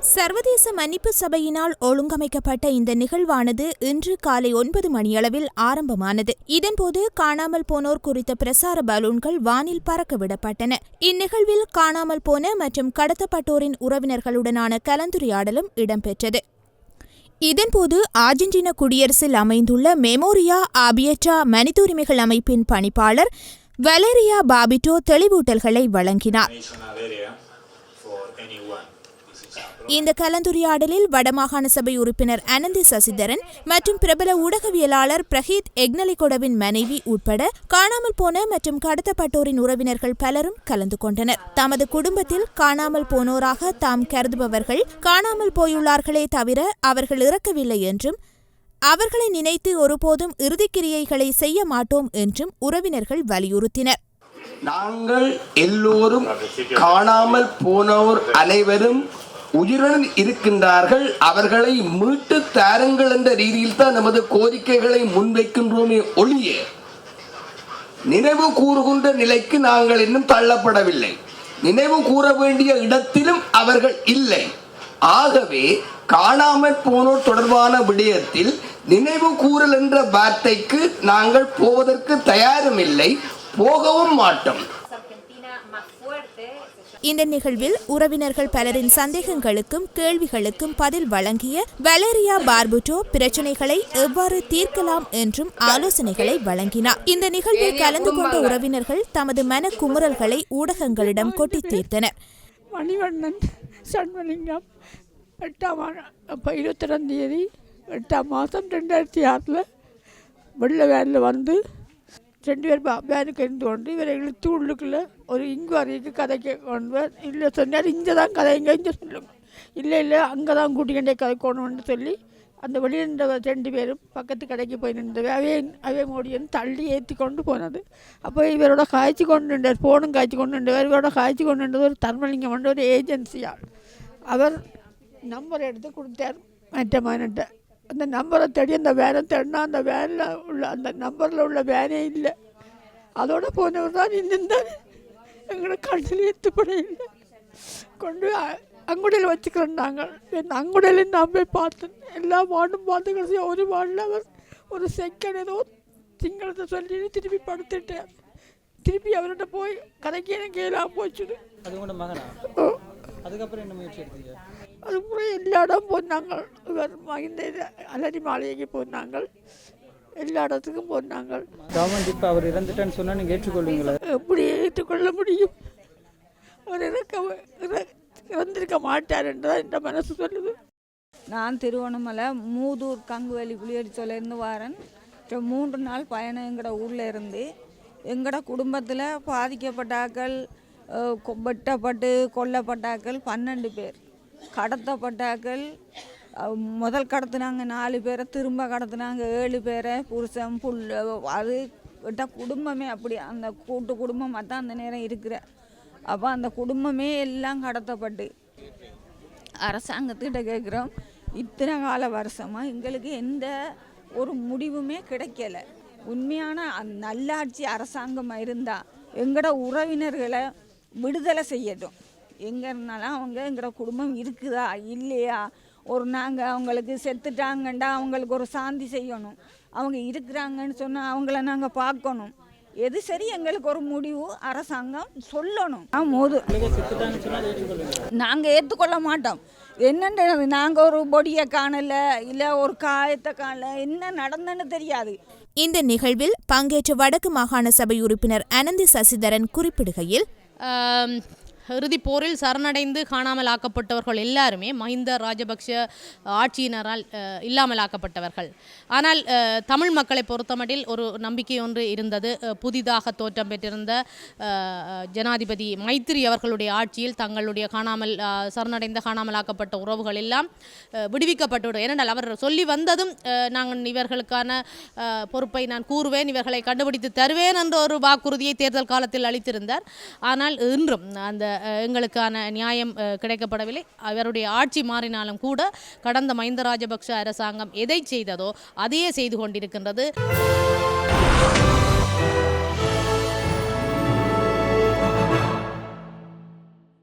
சர்வதேச மன்னிப்பு சபையினால் ஒழுங்கமைக்கப்பட்ட இந்த நிகழ்வானது இன்று காலை ஒன்பது மணியளவில் ஆரம்பமானது. இதன்போது காணாமல் போனோர் குறித்த பிரசார பலூன்கள் வானில் பறக்க விடப்பட்டன இந்நிகழ்வில் காணாமல் போன மற்றும் கடத்தப்பட்டோரின் உறவினர்களுடனான கலந்துரையாடலும் இடம்பெற்றது. இதன்போது ஆர்ஜென்டினா குடியரசில் அமைந்துள்ள மெமோரியா ஆபியட்டா மனிதுரிமைகள் அமைப்பின் பணிப்பாளர் வலேரியா பாபிட்டோ தெளிவூட்டல்களை வழங்கினார். இந்த கலந்துரையாடலில் வடமாகாண சபை உறுப்பினர் அனந்தி சசிதரன் மற்றும் பிரபல ஊடகவியலாளர் பிரஹீத் எக்னலிகொடவின் மனைவி உட்பட காணாமல் போன மற்றும் கடத்தப்பட்டோரின் உறவினர்கள் பலரும் கலந்து கொண்டனர். தமது குடும்பத்தில் காணாமல் போனோராக தாம் கருதுபவர்கள் காணாமல் போயுள்ளார்களே தவிர அவர்கள் இறக்கவில்லை என்றும் அவர்களை நினைத்து ஒருபோதும் இறுதிக்கிரியைகளை செய்ய மாட்டோம் என்றும் உறவினர்கள் வலியுறுத்தினர். நாங்கள் எல்லோரும் காணாமல் போனோர் அனைவரும் உயிருடன் இருக்கின்றார்கள். அவர்களை மீட்டு தாருங்கள் என்ற ரீதியில் தான் நமது கோரிக்கைகளை முன்வைக்கின்றோமே ஒழிய நினைவு கூறுகின்ற நிலைக்கு நாங்கள் இன்னும் தள்ளப்படவில்லை. நினைவு கூற வேண்டிய இடத்திலும் அவர்கள் இல்லை. ஆகவே காணாமற் போனோர் தொடர்பான விடயத்தில் நினைவு கூறல் என்ற வார்த்தைக்கு நாங்கள் போவதற்கு தயாரும் இல்லை போகவும் மாட்டோம். இந்த நிகழ்வில் உறவினர்கள் பலரின் சந்தேகங்களுக்கும் கேள்விகளுக்கும் பதில் வழங்கிய வலேரியா பார்புட்டோ பிரச்சனைகளை எவ்வாறு தீர்க்கலாம் என்றும் ஆலோசனைகளை வழங்கினார். இந்த நிகழ்வில் கலந்து கொண்ட உறவினர்கள் தமது மன குமுறல்களை ஊடகங்களிடம் கொட்டி தீர்த்தனர். மணிவண்ணன் சண்மலிங்கம் எட்டாம் அப்போ இருபத்தி ரெண்டாந்தேதி எட்டாம் மாதம் ரெண்டாயிரத்தி ஆறில் வெள்ளை வேனில் வந்து ரெண்டு பேர் பா- வேனுக்கு இருந்து கொண்டு இவரை இழுத்து உள்ளுக்குள்ளே ஒரு இங்குவாரிக்கு கதைக்க கொண்டு வர- இல்லை சொன்னார் இங்கே தான் கதைங்க இங்கே சொல்லுங்க இல்லை இல்லை அங்கே தான் கூட்டிகிட்டே கதைக்கணும்னு சொல்லி அந்த வெளியே நின்ற ரெண்டு பேரும் பக்கத்து கடைக்கு போய் நின்றது அவே அவே மோடியன் தள்ளி ஏற்றி கொண்டு போனது. அப்போ இவரோட காய்ச்சி கொண்டு நின்றார் ஃபோனும் காய்ச்சி கொண்டு நின்றவர் இவரோட காய்ச்சி கொண்டு நின்றது ஒரு தர்மலிங்கம் கொண்ட ஒரு ஏஜென்சியால் அவர் நம்பர் எடுத்து கொடுத்தார். மற்ற மகன்கிட்ட அந்த நம்பரை தேடி அந்த வேனை தேடினா அந்த வேனில் உள்ள அந்த நம்பரில் உள்ள வேனே இல்லை. அதோட போனவர் தான் நின்றார் எங்களோட கண்ணில் எத்துப்பட இல்லை. கொண்டு அங்குடையில் வச்சுக்கிறோம் நாங்கள். என் அங்குடையில் நான் போய் பார்த்தேன். எல்லா வார்டும் பார்த்து கடைசி ஒரு வார்டில் அவர் ஒரு செகண்ட் ஏதோ சிங்களத்தை சொல்லி திருப்பி படுத்துட்டார். திருப்பி அவர்கிட்ட போய் கதைக்கு எனக்கு எல்லாம் போச்சுது அது உங்களோட மகனா? ஓ. அதுக்கப்புறம் என்ன முயற்சி எடுத்தீங்க? அதுக்கப்புறம் எல்லா இடம் போனாங்க இவர் மகிந்த இது அலரி மாளிகைக்கு போனாங்க எல்லா இடத்துக்கும் போனாங்க கவர்மெண்ட் இப்போ அவர் இறந்துட்டேன்னு சொன்னால் நீங்கள் ஏற்றுக்கொள்வீங்களா எப்படி ஏற்றுக்கொள்ள முடியும் அவர் இறக்க இற- இறந்திருக்க மாட்டார் என்றுதான் என்ற மனசு சொல்லுது நான் திருவண்ணாமலை மூதூர் கங்குவெளி புளியடிச்சோலேருந்து வரேன் இப்போ மூன்று நாள் பயணம் எங்களோட ஊரில் இருந்து எங்களோட குடும்பத்தில் பாதிக்கப்பட்டாக்கள் வெட்டப்பட்டு கொல்லப்பட்டாக்கள் பன்னெண்டு பேர் கடத்தப்பட்டாக்கள் முதல் கடத்துனாங்க நாலு பேரை திரும்ப கடத்துனாங்க ஏழு பேரை புருஷன் புல் அது விட்ட குடும்பமே அப்படி அந்த கூட்டு குடும்பமாக தான் அந்த நேரம் இருக்கிற. அப்போ அந்த குடும்பமே எல்லாம் கடத்தப்பட்டு. அரசாங்கத்திட்ட கேட்குறோம் இத்தனை கால வருஷமாக எங்களுக்கு எந்த ஒரு முடிவுமே கிடைக்கல. உண்மையான அந்த நல்லாட்சி அரசாங்கம் இருந்தால் எங்களோட உறவினர்களை விடுதலை செய்யட்டும். எங்கே இருந்தாலும் அவங்க எங்களோட குடும்பம் இருக்குதா? இல்லையா? ஒரு நாங்கள் அவங்களுக்கு செத்துட்டாங்கண்டா அவங்களுக்கு ஒரு சாந்தி செய்யணும். அவங்க இருக்கிறாங்கன்னு சொன்னால் அவங்கள நாங்கள் பார்க்கணும் எது சரி? எங்களுக்கு ஒரு முடிவு அரசாங்கம் சொல்லணும். மோது நாங்கள் ஏற்றுக்கொள்ள மாட்டோம். என்னன்றது நாங்கள் ஒரு பொடியை காணலை இல்லை ஒரு காயத்தை காணல என்ன நடந்ததுன்னு தெரியாது. இந்த நிகழ்வில் பங்கேற்ற வடக்கு மாகாண சபை உறுப்பினர் அனந்தி சசிதரன் குறிப்பிடுகையில் இறுதிப் போரில் சரணடைந்து காணாமல் ஆக்கப்பட்டவர்கள் எல்லாருமே மஹிந்த ராஜபக்ஷ ஆட்சியினரால் இல்லாமல் ஆக்கப்பட்டவர்கள் ஆனால் தமிழ் மக்களை பொறுத்தமட்டில் ஒரு நம்பிக்கை ஒன்று இருந்தது. புதிதாக தோற்றம் பெற்றிருந்த ஜனாதிபதி மைத்திரி அவர்களுடைய ஆட்சியில் தங்களுடைய காணாமல் சரணடைந்த காணாமல் ஆக்கப்பட்ட உறவுகள் எல்லாம் விடுவிக்கப்பட்டுவிடும். ஏனென்றால் அவர் சொல்லி வந்ததும் நாங்கள் இவர்களுக்கான பொறுப்பை நான் கூறுவேன் இவர்களை கண்டுபிடித்து தருவேன் என்ற ஒரு வாக்குறுதியை தேர்தல் காலத்தில் அளித்திருந்தார். ஆனால் இன்றும் அந்த எங்களுக்கான நியாயம் கிடைக்கப்படவில்லை. அவருடைய ஆட்சி மாறினாலும் கூட கடந்த மஹிந்த ராஜபக்ஷ அரசாங்கம் எதை செய்ததோ அதையே செய்து கொண்டிருக்கின்றது.